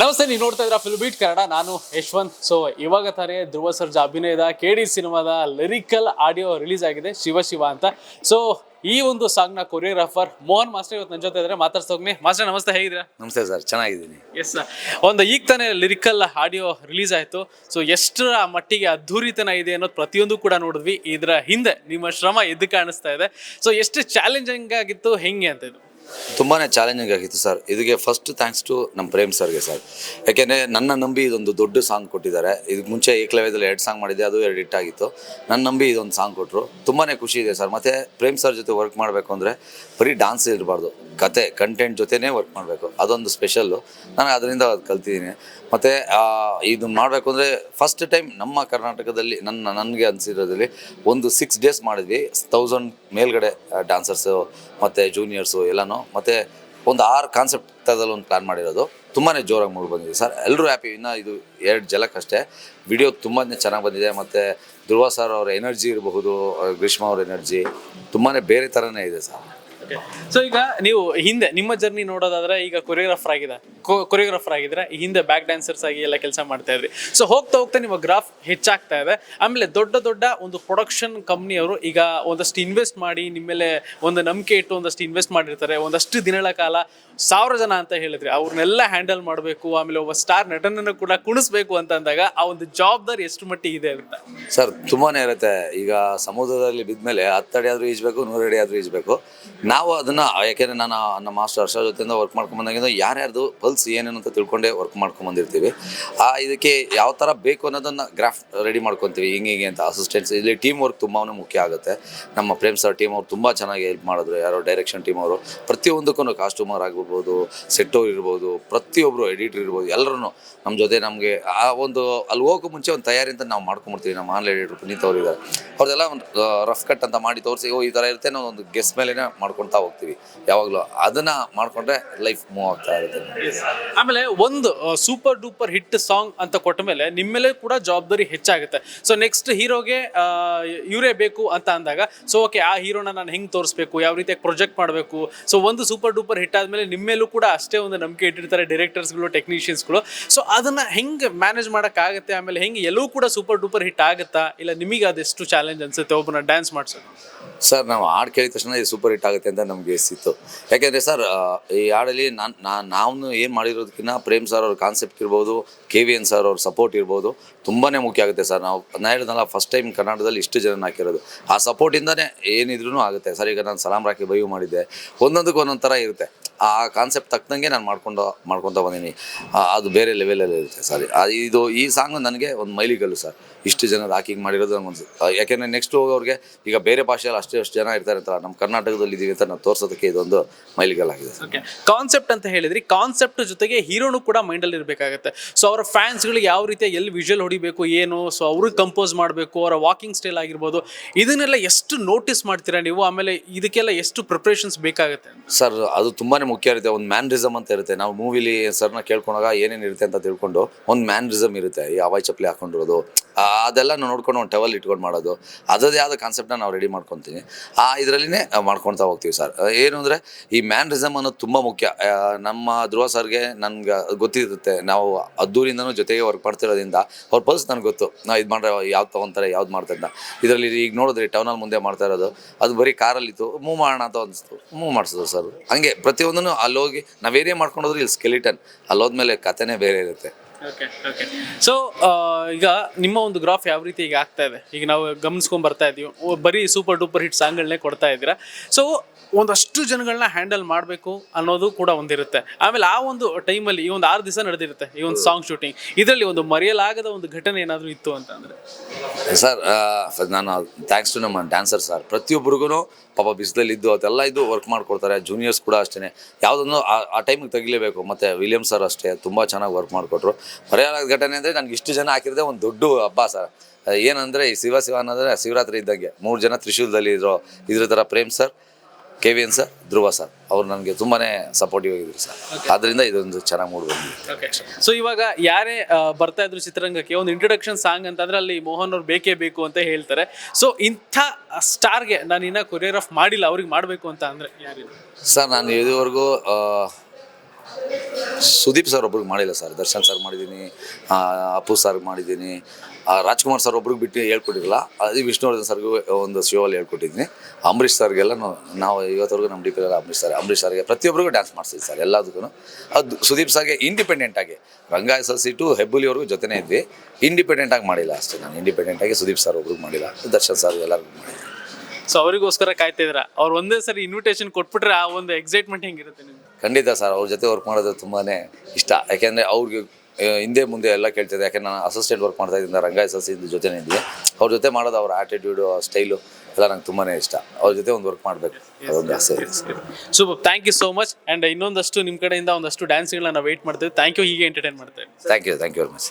ನಮಸ್ತೆ ನೀವು ನೋಡ್ತಾ ಇದ್ರ ಫಿಲ್ಮ್ ಬೀಟ್ ಕನ್ನಡ. ನಾನು ಯಶ್ವಂತ್. ಸೊ ಇವಾಗ ತಾನೇ ಧ್ರುವ ಸರ್ಜಾ ಅಭಿನಯದ ಕೆ ಡಿ ಸಿನಿಮಾದ ಲಿರಿಕಲ್ ಆಡಿಯೋ ರಿಲೀಸ್ ಆಗಿದೆ ಶಿವ ಶಿವ ಅಂತ. ಸೊ ಈ ಒಂದು ಸಾಂಗ್ನ ಕೊರಿಯೋಗ್ರಾಫರ್ ಮೋಹನ್ ಮಾಸ್ಟರ್ ಇವತ್ತು ನನ್ನ ಜೊತೆ ಇದ್ದಾರೆ. ಮಾತಾಡ್ಸೋಗ್ನಿ ಮಾಸ್ಟರ್ ನಮಸ್ತೆ ಹೇಗಿದ್ದೀರಾ? ನಮಸ್ತೆ ಸರ್ ಚೆನ್ನಾಗಿದ್ದೀನಿ. ಎಸ್ ಒಂದು ಈಗ ತಾನೇ ಲಿರಿಕಲ್ ಆಡಿಯೋ ರಿಲೀಸ್ ಆಯಿತು. ಸೊ ಎಷ್ಟರ ಮಟ್ಟಿಗೆ ಅದ್ಧೂರಿತನ ಇದೆ ಅನ್ನೋದು ಪ್ರತಿಯೊಂದು ಕೂಡ ನೋಡಿದ್ವಿ. ಇದರ ಹಿಂದೆ ನಿಮ್ಮ ಶ್ರಮ ಎದ್ದು ಕಾಣಿಸ್ತಾ ಇದೆ. ಸೊ ಎಷ್ಟು ಚಾಲೆಂಜಿಂಗ್ ಆಗಿತ್ತು ಹೆಂಗೆ ಅಂತ ಇದು? ತುಂಬಾ ಚಾಲೆಂಜಿಂಗ್ ಆಗಿತ್ತು ಸರ್ ಇದಕ್ಕೆ ಫಸ್ಟ್ ಥ್ಯಾಂಕ್ಸ್ ಟು ನಮ್ಮ ಪ್ರೇಮ್ ಸರ್ಗೆ ಸರ್ ಯಾಕೆಂದರೆ ನನ್ನ ನಂಬಿ ಇದೊಂದು ದೊಡ್ಡ ಸಾಂಗ್ ಕೊಟ್ಟಿದ್ದಾರೆ. ಇದಕ್ಕೆ ಮುಂಚೆ ಏಕಲವ್ಯದಲ್ಲಿ ಎರಡು ಸಾಂಗ್ ಮಾಡಿದ್ದೆ, ಅದು ಎರಡು ಹಿಟ್ ಆಗಿತ್ತು. ನನ್ನ ನಂಬಿ ಇದೊಂದು ಸಾಂಗ್ ಕೊಟ್ಟರು ತುಂಬಾ ಖುಷಿ ಇದೆ ಸರ್ ಮತ್ತು ಪ್ರೇಮ್ ಸರ್ ಜೊತೆ ವರ್ಕ್ ಮಾಡಬೇಕು ಅಂದರೆ ಬರೀ ಡಾನ್ಸ್ ಇರಬಾರ್ದು. ಕತೆ ಕಂಟೆಂಟ್ ಜೊತೆನೇ ವರ್ಕ್ ಮಾಡಬೇಕು. ಅದೊಂದು ಸ್ಪೆಷಲ್ಲು ನಾನು ಅದರಿಂದ ಅದು ಕಲ್ತಿದ್ದೀನಿ. ಮತ್ತು ಇದು ಮಾಡಬೇಕು ಅಂದರೆ ಫಸ್ಟ್ ಟೈಮ್ ನಮ್ಮ ಕರ್ನಾಟಕದಲ್ಲಿ, ನನ್ನ, ನನಗೆ ಅನಿಸಿರೋದ್ರಲ್ಲಿ ಒಂದು ಸಿಕ್ಸ್ ಡೇಸ್ ಮಾಡಿದ್ವಿ. ತೌಸಂಡ್ ಮೇಲ್ಗಡೆ ಡ್ಯಾನ್ಸರ್ಸು ಮತ್ತು ಜೂನಿಯರ್ಸು ಎಲ್ಲನೂ, ಮತ್ತು ಒಂದು ಆರು ಕಾನ್ಸೆಪ್ಟ್ ಥರದಲ್ಲಿ ಒಂದು ಪ್ಲ್ಯಾನ್ ಮಾಡಿರೋದು. ತುಂಬಾ ಜೋರಾಗಿ ಮೂಡಿ ಬಂದಿದೆ. ಸರ್ ಎಲ್ಲರೂ ಹ್ಯಾಪಿ ಇನ್ನು ಇದು ಎರಡು ಜಲಕ್ಕಷ್ಟೇ ವಿಡಿಯೋ ತುಂಬಾ ಚೆನ್ನಾಗಿ ಬಂದಿದೆ. ಮತ್ತು ಧ್ರುವ ಸರ್ ಅವ್ರ ಎನರ್ಜಿ ಇರಬಹುದು ಗ್ರೀಷ್ಮ ಅವ್ರ ಎನರ್ಜಿ ತುಂಬಾ ಬೇರೆ ಥರನೇ ಇದೆ ಸರ್. ಸೊ ಈಗ ನೀವು ಹಿಂದೆ, ನಿಮ್ಮ ಜರ್ನಿ ನೋಡೋದಾದ್ರೆ ಈಗ ಕೊರಿಯೋಗ್ರಾಫರ್ ಆಗಿದೆ. ಕೊರಿಯೋಗ್ರಾಫರ್ ಆಗಿದ್ರೆ ಹಿಂದೆ ಬ್ಯಾಕ್ ಡ್ಯಾನ್ಸರ್ಸ್ ಆಗಿ ಎಲ್ಲ ಕೆಲಸ ಮಾಡ್ತಾ ಇದ್ರಿ ಸೊ ಹೋಗ್ತಾ ಹೋಗ್ತಾ ನಿಮ್ಮ ಗ್ರಾಫ್ ಹೆಚ್ಚಾಗ್ತಾ ಇದೆ. ಆಮೇಲೆ ದೊಡ್ಡ ದೊಡ್ಡ ಒಂದು ಪ್ರೊಡಕ್ಷನ್ ಕಂಪ್ನಿಯವರು ಈಗ ಒಂದಷ್ಟು ಇನ್ವೆಸ್ಟ್ ಮಾಡಿ ನಿಮ್ಮ ಮೇಲೆ ಒಂದು ನಂಬಿಕೆ ಇಟ್ಟು ಒಂದಷ್ಟು ಇನ್ವೆಸ್ಟ್ ಮಾಡಿರ್ತಾರೆ. ಒಂದಷ್ಟು ದಿನಗಳ ಕಾಲ ಸಾವಿರ ಜನ ಅಂತ ಹೇಳಿದ್ರಿ ಅವ್ರನ್ನೆಲ್ಲ ಹ್ಯಾಂಡಲ್ ಮಾಡಬೇಕು, ಆಮೇಲೆ ಒಬ್ಬ ಸ್ಟಾರ್ ನಟನನ್ನು ಕೂಡ ಕುಣಿಸ್ಬೇಕು ಅಂತ ಅಂದಾಗ ಆ ಒಂದು ಜವಾಬ್ದಾರಿ ಎಷ್ಟು ಮಟ್ಟಿಗೆ ಇದೆ ಅಂತ? ಸರ್, ತುಂಬಾನೇ ಇರುತ್ತೆ. ಈಗ ಸಮುದ್ರದಲ್ಲಿ ಬಿದ್ಮೇಲೆ ಹತ್ತಡಿ ಆದರೂ ಈಜಬೇಕು ನೂರಡಿ ಆದರೂ ಈಜಬೇಕು. ನಾವು ಅದನ್ನು, ಯಾಕೆಂದರೆ ನಾನು ನಮ್ಮ ಮಾಸ್ಟರ್ ಹರ್ಷ ಜೊತೆಯಿಂದ ವರ್ಕ್ ಮಾಡ್ಕೊಂಡು ಬಂದಾಗಿಂದ ಯಾರ್ಯಾರ್ದು ಪಲ್ಸ್ ಏನೇನು ಅಂತ ತಿಳ್ಕೊಂಡೇ ವರ್ಕ್ ಮಾಡ್ಕೊಂಡು ಬಂದಿರ್ತೀವಿ. ಆ, ಇದಕ್ಕೆ ಯಾವ ಥರ ಬೇಕು ಅನ್ನೋದನ್ನು ಗ್ರಾಫ್ ರೆಡಿ ಮಾಡ್ಕೊತೀವಿ. ಹಿಂಗೆ ಹಿಂಗೆ ಅಂತ ಅಸಿಸ್ಟೆಂಟ್ಸ್ ಇಲ್ಲಿ ಟೀಮ್ ವರ್ಕ್ ತುಂಬಾ ಮುಖ್ಯ ಆಗುತ್ತೆ. ನಮ್ಮ ಪ್ರೇಮ್ ಸರ್ ಟೀಮ್ ಅವ್ರು ತುಂಬ ಚೆನ್ನಾಗಿ ಹೆಲ್ಪ್ ಮಾಡಿದ್ರು. ಯಾರೋ ಡೈರೆಕ್ಷನ್ ಟೀಮ್ ಅವರು. ಪ್ರತಿಯೊಂದಕ್ಕೂ ಕಾಸ್ಟ್ಯೂಮರ್ ಆಗಿರ್ಬೋದು ಸೆಟ್ಟವ್ರು ಇರ್ಬೋದು ಪ್ರತಿಯೊಬ್ಬರು ಎಡಿಟರ್ ಇರ್ಬೋದು ಎಲ್ಲರೂ ನಮ್ಮ ಜೊತೆ ನಮಗೆ ಆ ಒಂದು ಅಲ್ಲಿ ಹೋಗೋ ಮುಂಚೆ ಒಂದು ತಯಾರಿ ಅಂತ ನಾವು ಮಾಡ್ಕೊಂಬಿಡ್ತೀವಿ. ನಮ್ಮ ಆನ್ಲೈನ್ ಎಡಿಟರ್ ಪುನೀತ್ ಅವರು ಇದ್ದಾರೆ ಅವ್ರದೆಲ್ಲ ಒಂದು ರಫ್ ಕಟ್ ಅಂತ ಮಾಡಿ ತೋರಿಸಿ, ಓ, ಈ ಥರ ಇರುತ್ತೆ. ನಾವು ಒಂದು ಗೆಸ್ ಮೇಲೇ ಮಾಡ್ಕೊತಾ ಹೋಗ್ತೀವಿ. ಯಾವಾಗಲೂ ಅದನ್ನು ಮಾಡಿಕೊಂಡ್ರೆ ಲೈಫ್ ಮೂವ್ ಆಗ್ತಾ ಇರುತ್ತೆ. ಆಮೇಲೆ ಒಂದು ಸೂಪರ್ ಡೂಪರ್ ಹಿಟ್ ಸಾಂಗ್ ಅಂತ ಕೊಟ್ಟ ಮೇಲೆ ನಿಮ್ಮ ಮೇಲೆ ಕೂಡ ಜವಾಬ್ದಾರಿ ಹೆಚ್ಚಾಗುತ್ತೆ. ಸೊ ನೆಕ್ಸ್ಟ್ ಹೀರೋಗೆ ಇವರೇ ಬೇಕು ಅಂತ ಅಂದಾಗ ಸೊ ಓಕೆ ಆ ಹೀರೋನ ನಾನು ಹೆಂಗೆ ತೋರಿಸ್ಬೇಕು, ಯಾವ ರೀತಿಯಾಗಿ ಪ್ರೊಜೆಕ್ಟ್ ಮಾಡಬೇಕು? ಸೊ ಒಂದು ಸೂಪರ್ ಡೂಪರ್ ಹಿಟ್ ಆದಮೇಲೆ ನಿಮ್ಮ ಮೇಲೂ ಕೂಡ ಅಷ್ಟೇ ಒಂದು ನಂಬಿಕೆ ಇಟ್ಟಿರ್ತಾರೆ ಡೈರೆಕ್ಟರ್ಸ್ಗಳು ಟೆಕ್ನಿಷಿಯನ್ಸ್ಗಳು ಸೊ ಅದನ್ನು ಹೆಂಗೆ ಮ್ಯಾನೇಜ್ ಮಾಡೋಕ್ಕಾಗುತ್ತೆ? ಆಮೇಲೆ ಹೆಂಗೆ ಎಲ್ಲೂ ಕೂಡ ಸೂಪರ್ ಡೂಪರ್ ಹಿಟ್ ಆಗುತ್ತಾ? ಇಲ್ಲ ನಿಮಗೆ ಅದೆಷ್ಟು ಚಾಲೆಂಜ್ ಅನ್ಸುತ್ತೆ? ಒಬ್ಬನ ಡ್ಯಾನ್ಸ್ ಮಾಡಿಸೋದು. ಸರ್ ನಾವು ಹಾಡು ಕೇಳಿದ ತಕ್ಷಣ ಇದು ಸೂಪರ್ ಹಿಟ್ ಆಗುತ್ತೆ ಅಂತ ನಮಗೆ ಎಸ್ಸಿತ್ತು ಯಾಕೆಂದರೆ ಸರ್ ಈ ಹಾಡಲ್ಲಿ ನಾನು ನಾನು ಏನು ಮಾಡಿರೋದಕ್ಕಿಂತ ಪ್ರೇಮ್ ಸರ್ ಅವ್ರ ಕಾನ್ಸೆಪ್ಟ್ ಇರ್ಬೋದು, ಕೆ ವಿ ಎನ್ ಸರ್ ಅವ್ರ ಸಪೋರ್ಟ್ ಇರ್ಬೋದು ತುಂಬಾ ಮುಖ್ಯ ಆಗುತ್ತೆ ಸರ್. ನಾವು ನಾ ಹೇಳಿದ್ನಲ್ಲ ಫಸ್ಟ್ ಟೈಮ್ ಕರ್ನಾಟಕದಲ್ಲಿ ಇಷ್ಟು ಜನ ಹಾಕಿರೋದು. ಆ ಸಪೋರ್ಟಿಂದನೇ ಏನಿದ್ರೂ ಆಗುತ್ತೆ. ಸರ್, ಈಗ ನಾನು ಸಲಾಮ್ ರಾಕಿ ಬೈವ್ ಮಾಡಿದ್ದೆ. ಒಂದೊಂದಕ್ಕೆ ಒಂದೊಂದು ಥರ ಇರುತ್ತೆ. ಆ ಕಾನ್ಸೆಪ್ಟ್ ತಕ್ಕಂಗೆ ನಾನು ಮಾಡ್ಕೊಂಡು, ಮಾಡ್ಕೊತಾ ಬಂದೀನಿ. ಅದು ಬೇರೆ ಲೆವೆಲಲ್ಲಿ ಇರುತ್ತೆ ಸರಿ. ಇದು ಈ ಸಾಂಗ್ ನನಗೆ ಒಂದು ಮೈಲಿಗಲ್ಲು ಸರ್. ಇಷ್ಟು ಜನ ಹಾಕಿಂಗ್ ಮಾಡಿರೋದು ನಂಗೊಂದು ಯಾಕೆಂದರೆ ನೆಕ್ಸ್ಟ್ ಹೋಗೋರಿಗೆ ಈಗ ಬೇರೆ ಭಾಷೆಯಲ್ಲಿ ಅಷ್ಟೇ ಅಷ್ಟು ಜನ ಇರ್ತಾರೆ ಅಂತ ನಮ್ಮ ಕರ್ನಾಟಕದಲ್ಲಿ ಇದೀವಿ ಅಂತ ನಾವು ತೋರ್ಸೋದಕ್ಕೆ ಇದೊಂದು ಮೈಲಿಗಲ್ಲಾಗಿದೆ. ಓಕೆ ಕಾನ್ಸೆಪ್ಟ್ ಅಂತ ಹೇಳಿದ್ರಿ. ಕಾನ್ಸೆಪ್ಟ್ ಜೊತೆಗೆ ಹೀರೋನು ಕೂಡ ಮೈಂಡಲ್ಲಿ ಇರಬೇಕಾಗುತ್ತೆ. ಸೊ ಅವರ ಫ್ಯಾನ್ಸ್ಗಳಿಗೆ ಯಾವ ರೀತಿ ಎಲ್ಲಿ ವಿಜುವಲ್ ಹೊಡಿಬೇಕು ಏನು? ಸೊ ಅವ್ರಿಗೆ ಕಂಪೋಸ್ ಮಾಡಬೇಕು ಅವರ ವಾಕಿಂಗ್ ಸ್ಟೈಲ್ ಆಗಿರ್ಬೋದು. ಇದನ್ನೆಲ್ಲ ಎಷ್ಟು ನೋಟಿಸ್ ಮಾಡ್ತೀರಾ ನೀವು? ಆಮೇಲೆ ಇದಕ್ಕೆಲ್ಲ ಎಷ್ಟು ಪ್ರಿಪ್ರೇಷನ್ಸ್ ಬೇಕಾಗುತ್ತೆ? ಸರ್ ಅದು ತುಂಬಾ ಮುಖ್ಯ ಇರುತ್ತೆ. ಒಂದು ಮ್ಯಾನ್ರಿಸಮ್ ಅಂತ ಇರುತ್ತೆ. ನಾವು ಮೂವಿಲಿ ಸರ್ನ ಕೇಳ್ಕೊಂಡಾಗ ಏನೇನು ಇರುತ್ತೆ ಅಂತ ತಿಳ್ಕೊಂಡು ಒಂದು ಮ್ಯಾನ್ರಿಸಮ್ ಇರುತ್ತೆ. ಈ ಹವಾಯಿ ಚಪ್ಪಲಿ ಹಾಕೊಂಡಿರೋದು ಅದೆಲ್ಲ ನಾವು ನೋಡ್ಕೊಂಡು ಒಂದು ಟವಲ್ ಇಟ್ಕೊಂಡು ಮಾಡೋದು. ಅದರದೇ ಆದ ಕಾನ್ಸೆಪ್ಟ್ನ ನಾವು ರೆಡಿ ಮಾಡ್ಕೊತೀನಿ. ಆ, ಇದರಲ್ಲಿನೇ ಮಾಡ್ಕೊಳ್ತಾ ಹೋಗ್ತೀವಿ ಸರ್ ಏನು ಅಂದರೆ ಈ ಮ್ಯಾನ್ರಿಸಮ್ ಅನ್ನೋದು ತುಂಬ ಮುಖ್ಯ. ನಮ್ಮ ಧ್ರುವ ಸರ್ಗೆ ನನ್ಗೆ ಗೊತ್ತಿರುತ್ತೆ. ನಾವು ಅದ್ದೂರಿಂದನೂ ಜೊತೆಗೆ ವರ್ಕ್ ಮಾಡ್ತಿರೋದ್ರಿಂದ ಅವ್ರ ಪಲ್ಸ್ ನನಗೆ ಗೊತ್ತು. ನಾವು ಇದು ಮಾಡ್ರೆ ಯಾವ್ದು ತೊಗೊತಾರೆ, ಯಾವ್ದು ಮಾಡ್ತಾರೆ ಅಂತ. ಇದರಲ್ಲಿ ಈಗ ನೋಡಿದ್ರೆ ಟೌನಲ್ಲಿ ಮುಂದೆ ಮಾಡ್ತಾ ಇರೋದು. ಅದು ಬರೀ ಕಾರಲ್ಲಿತ್ತು ಮೂವ್ ಮಾಡೋಣ ಅಂತ ಅನಿಸ್ತು. ಮೂವ್ ಮಾಡಿಸಿದ್ರು ಸರ್ ಹಂಗೆ ಪ್ರತಿಯೊಂದನ್ನು ಅಲ್ಲೋಗಿ ನಾವೇನೇ ಮಾಡ್ಕೊಂಡೋದ್ರೆ ಇಲ್ಲಿ ಸ್ಕೆಲಿಟನ್ ಅಲ್ಲಿ ಹೋದ್ಮೇಲೆ ಕಥೆನೇ ಬೇರೆ ಇರುತ್ತೆ. ಓಕೆ ಓಕೆ ಸೊ ಈಗ ನಿಮ್ಮ ಒಂದು ಗ್ರಾಫ್ ಯಾವ ರೀತಿ ಈಗ ಆಗ್ತಾ ಇದೆ? ಈಗ ನಾವು ಗಮನಿಸ್ಕೊಂಡ್ ಬರ್ತಾ ಇದೀವಿ. ಓ, ಬರೀ ಸೂಪರ್ ಡೂಪರ್ ಹಿಟ್ ಸಾಂಗ್ಗಳನ್ನೇ ಕೊಡ್ತಾ ಇದ್ದೀರಾ. ಸೊ ಒಂದಷ್ಟು ಜನಗಳನ್ನ ಹ್ಯಾಂಡಲ್ ಮಾಡಬೇಕು ಅನ್ನೋದು ಕೂಡ ಒಂದಿರುತ್ತೆ. ಆಮೇಲೆ ಆ ಒಂದು ಟೈಮಲ್ಲಿ ಈ ಒಂದು ಆರು ದಿವಸ ನಡೆದಿರುತ್ತೆ ಈ ಒಂದು ಸಾಂಗ್ ಶೂಟಿಂಗ್. ಇದರಲ್ಲಿ ಒಂದು ಮರೆಯಲಾಗದ ಒಂದು ಘಟನೆ ಏನಾದರೂ ಇತ್ತು ಅಂತಂದರೆ? ಸರ್ ನಾನು ಥ್ಯಾಂಕ್ಸ್ ಟು ನಮ್ಮ ಡ್ಯಾನ್ಸರ್ ಸರ್ ಪ್ರತಿಯೊಬ್ಬರಿಗೂ ಪಾಪ ಬಿಸಿಲಲ್ಲಿದ್ದು ಅದೆಲ್ಲ ಇದ್ದು ವರ್ಕ್ ಮಾಡಿಕೊಡ್ತಾರೆ. ಜೂನಿಯರ್ಸ್ ಕೂಡ ಅಷ್ಟೇ ಯಾವುದನ್ನು ಆ- ಟೈಮಿಗೆ ತೆಗಿಲೇಬೇಕು. ಮತ್ತು ವಿಲಿಯಮ್ ಸರ್ ಅಷ್ಟೇ. ತುಂಬ ಚೆನ್ನಾಗಿ ವರ್ಕ್ ಮಾಡಿಕೊಟ್ರು. ಮರೆಯಲಾದ ಘಟನೆ ಅಂದರೆ ನನಗೆ ಇಷ್ಟು ಜನ ಹಾಕಿರೋದೇ ಒಂದು ದೊಡ್ಡ ಹಬ್ಬ ಸರ್. ಏನಂದರೆ ಈ ಶಿವ ಶಿವ ಅನ್ನೋದ್ರೆ ಶಿವರಾತ್ರಿ ಇದ್ದಂಗೆ. ಮೂರು ಜನ ತ್ರಿಶೂಲದಲ್ಲಿ ಇದ್ರು. ಇದ್ರ ಥರ Prem sir K V N sir Dhruva sir ಅವ್ರು ನನಗೆ ತುಂಬಾ ಸಪೋರ್ಟಿವ್ ಆಗಿದ್ರು ಸರ್ ಆದ್ದರಿಂದ ಇದೊಂದು ಚೆನ್ನಾಗಿ ಮೂಡ್ ಬಂದಿದೆ. ಓಕೆ ಸೊ ಇವಾಗ ಯಾರೇ ಆ, ಬರ್ತಾ ಇದ್ರು ಚಿತ್ರರಂಗಕ್ಕೆ ಒಂದು ಇಂಟ್ರೊಡಕ್ಷನ್ ಸಾಂಗ್ ಅಂತಂದ್ರೆ ಅಲ್ಲಿ ಮೋಹನ್ ಅವ್ರು ಬೇಕೇ ಬೇಕು ಅಂತ ಹೇಳ್ತಾರೆ. ಸೊ ಇಂಥ ಸ್ಟಾರ್ಗೆ ನಾನು ಇನ್ನ ಕೊರಿಯೋಗ್ರಾಫ್ ಮಾಡಿಲ್ಲ ಅವ್ರಿಗೆ ಮಾಡಬೇಕು ಅಂತ ಅಂದ್ರೆ ಸರ್ ನಾನು ಇದುವರೆಗೂ ಸುದೀಪ್ ಸರ್ ಒಬ್ರಿಗೆ ಮಾಡಿಲ್ಲ ಸರ್. ದರ್ಶನ್ ಸರ್ ಮಾಡಿದ್ದೀನಿ ಅಪ್ಪು ಸರ್ ಮಾಡಿದ್ದೀನಿ ರಾಜ್ಕುಮಾರ್ ಸರ್ ಒಬ್ರಿಗೆ ಬಿಟ್ಟು ಹೇಳ್ಕೊಟ್ಟಿರಲ್ಲ ಅದೇ ವಿಷ್ಣುವರ್ಧನ್ ಸರ್ಗೂ ಒಂದು ಶೋಲ್ಲಿ ಹೇಳ್ಕೊಟ್ಟಿದ್ದೀನಿ ಅಂಬರೀಷ್ ಸರ್ಗೆಲ್ಲ ನಾವು- ಇವತ್ತವರೆಗೂ ನಮ್ಮ ಡಿ ಎಲ್ಲ ಅಂಬರೀಷ್ ಸರ್ ಅಂಬರೀಷ್ ಸರ್ಗೆ ಪ್ರತಿಯೊಬ್ಬರಿಗೂ ಡ್ಯಾನ್ಸ್ ಮಾಡಿಸಿದ್ವಿ ಸರ್ ಎಲ್ಲದಕ್ಕೂ ಅದು ಸುದೀಪ್ ಸರ್ಗೆ ಇಂಡಿಪೆಂಡೆಂಟ್ ಆಗಿ Ranga S L C to ಹೆಬ್ಬುಲಿವರೆಗೂ ಜೊತೆನೇ ಇದ್ವಿ. ಇಂಡಿಪೆಂಡೆಂಟ್ ಆಗಿ ಮಾಡಿಲ್ಲ ಅಷ್ಟೇ ನಾನು ಇಂಡಿಪೆಂಡೆಂಟ್ ಆಗಿ ಸುದೀಪ್ ಸರ್ ಒಬ್ರಿಗೆ ಮಾಡಿಲ್ಲ, ದರ್ಶನ್ ಸರ್ ಎಲ್ಲರಿಗೂ ಮಾಡಿದ್ದೀನಿ ಸೊ ಅವರಿಗೋಸ್ಕರ ಕಾಯ್ತಿದ್ರ ಅವ್ರು ಒಂದೇ ಸರಿ ಇನ್ವಿಟೇಷನ್ ಕೊಟ್ಬಿಟ್ರೆ ಆ ಒಂದು ಎಕ್ಸೈಟ್ಮೆಂಟ್ ಹೆಂಗಿರುತ್ತೆ ನಿಮ್ಗೆ? ಖಂಡಿತ ಸರ್ ಅವ್ರ ಜೊತೆ ವರ್ಕ್ ಮಾಡೋದು ತುಂಬಾ ಇಷ್ಟ. ಯಾಕೆಂದರೆ ಅವ್ರಿಗೆ ಹಿಂದೆ ಮುಂದೆ ಎಲ್ಲ ಕೇಳ್ತಿದ್ದೆ. ಯಾಕೆ ನಾನು ಅಸಿಸ್ಟೆಂಟ್ ವರ್ಕ್ ಮಾಡ್ತಾ ಇದ್ದೀನಿ ರಂಗ ಎಸ್ ಎಸ್ ಸಿ ಜೊತೆ ಇದ್ದೆ ಅವ್ರ ಜೊತೆ ಮಾಡೋದು ಅವ್ರ ಆ್ಯಟಿಟ್ಯೂಡು ಸ್ಟೈಲು ಎಲ್ಲ ನಂಗೆ ತುಂಬಾ ಇಷ್ಟ. ಅವ್ರ ಜೊತೆ ಒಂದು ವರ್ಕ್ ಮಾಡಬೇಕು. ಅದೊಂದು ಆಸೆ. ಇದೆ super thank you so much and ಇನ್ನೊಂದಷ್ಟು ನಿಮ್ಮ ಕಡೆಯಿಂದ ಒಂದಷ್ಟು ಡ್ಯಾನ್ಸ್ಗಳನ್ನ ನಾವು ವೆಯ್ಟ್ ಮಾಡ್ತೀವಿ. ಥ್ಯಾಂಕ್ ಯು ಹೀಗೆ ಎಂಟರ್ಟೈನ್ ಮಾಡ್ತೇವೆ. Thank you thank you very much